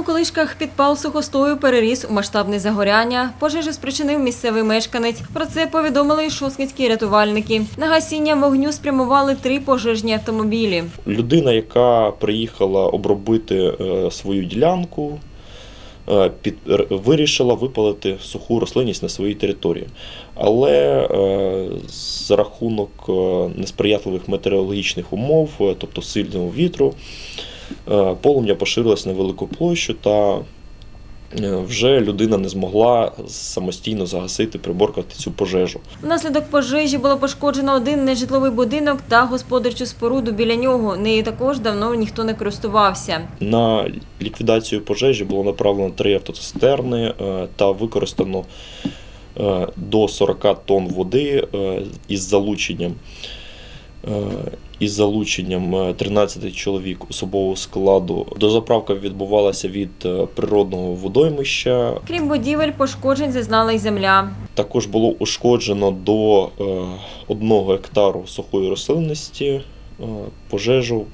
У колишках підпал сухостою переріс у масштабне загоряння. Пожежу спричинив місцевий мешканець. Про це повідомили і шосткинські рятувальники. На гасіння вогню спрямували три пожежні автомобілі. Людина, яка приїхала обробити е, свою ділянку, е, під, вирішила випалити суху рослинність на своїй території. Але е, за рахунок несприятливих метеорологічних умов, тобто сильного вітру, полум'я поширилось на велику площу та е, вже людина не змогла самостійно загасити, приборкати цю пожежу. Внаслідок пожежі було пошкоджено один нежитловий будинок та господарчу споруду біля нього. Нею також давно ніхто не користувався. На ліквідацію пожежі було направлено три автоцистерни е, та використано е, до 40 тонн води е, із залученням. Е, Із залученням е, 13 чоловік особового складу. Дозаправка відбувалася від е, природного водоймища. Крім будівель, пошкоджень зазнала й земля. Також було ушкоджено до е, одного гектару сухої рослинності. Е, Пожежу,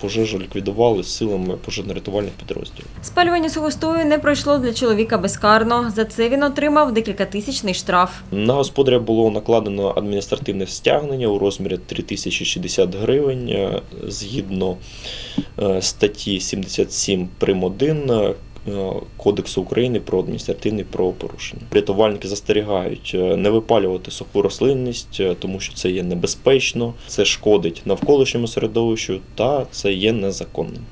пожежу ліквідували силами пожежно-рятувальних підрозділів. Спалювання сухостою не пройшло для чоловіка безкарно. За це він отримав декількатисячний штраф. На господаря було накладено адміністративне стягнення у розмірі 3060 гривень е, згідно е, статті 77 прим. 1 е, Кодексу України про адміністративні правопорушення. Рятувальники застерігають не випалювати суху рослинність, тому що це є небезпечно, це шкодить навколишньому середовищу та це є незаконним.